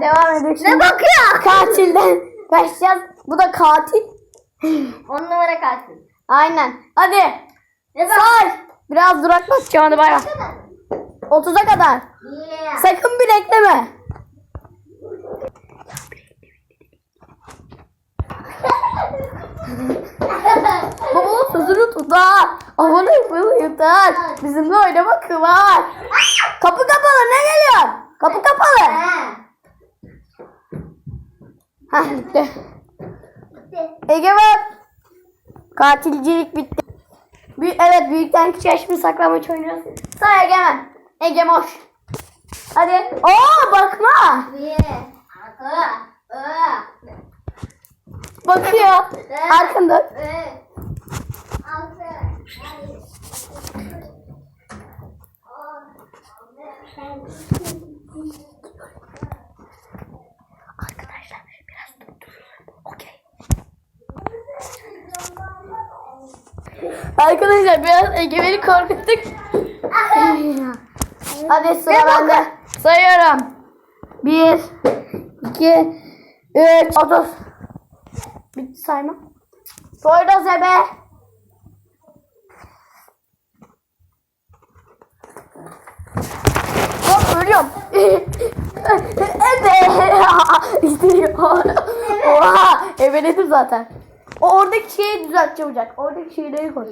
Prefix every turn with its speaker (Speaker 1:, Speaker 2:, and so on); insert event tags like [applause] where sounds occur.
Speaker 1: devam ediyor.
Speaker 2: Ne bakıyor?
Speaker 1: Katilden [laughs] kaçacağız. Bu da katil.
Speaker 2: On numara kalsın.
Speaker 1: Aynen. Hadi.
Speaker 2: Ne
Speaker 1: Say. Biraz duraklatacağım hadi bay bay. 30'a kadar.
Speaker 2: Yeah.
Speaker 1: Sakın bir ekleme. [laughs] Babanın sözünü tutar. Abone yapını yutar. Bizimle oynamak var. Kapı kapalı ne geliyor? Kapı kapalı.
Speaker 2: Ha.
Speaker 1: Bitti.
Speaker 2: Bitti.
Speaker 1: Egemen. Katilcilik bitti. Büyük, evet büyükten küçüğe şimdi saklambaç oynuyoruz. Say Egemen. Egemoş. Hadi. Oo bakma. Bakıyor. Arkanda.
Speaker 2: Üç. Altı. yedi, sekiz, on,
Speaker 1: Arkadaşlar biraz durduruyorum. Okey. Arkadaşlar biraz Egemen'i korkuttuk. Hadi sıra bende. Sayıyorum. 1 2 3 30 Bitti sayma. Soyda zebe. Hop ölüyorum. [laughs] evet. [laughs] İstemiyor. [laughs] Oha. Ebeledim zaten. O oradaki şeyi düzelt çabucak. Oradaki şeyleri koy.